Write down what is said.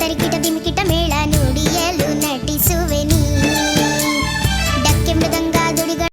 தருக்கிட்ட பின்